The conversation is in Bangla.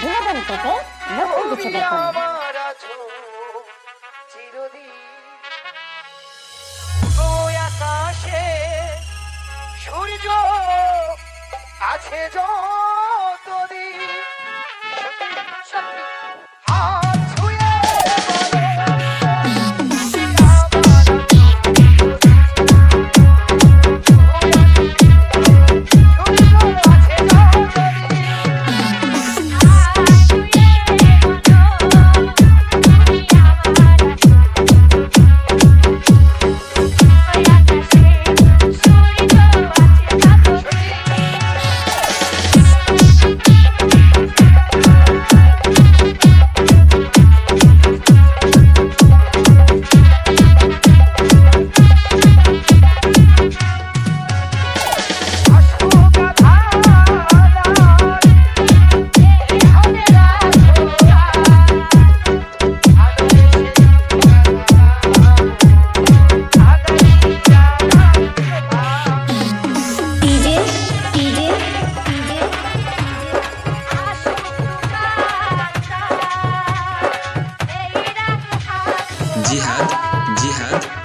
বিনোদন পেতে নতুন কিছু দেখুন আকাশে সূর্য আছে জন। जिहाद जिहाद।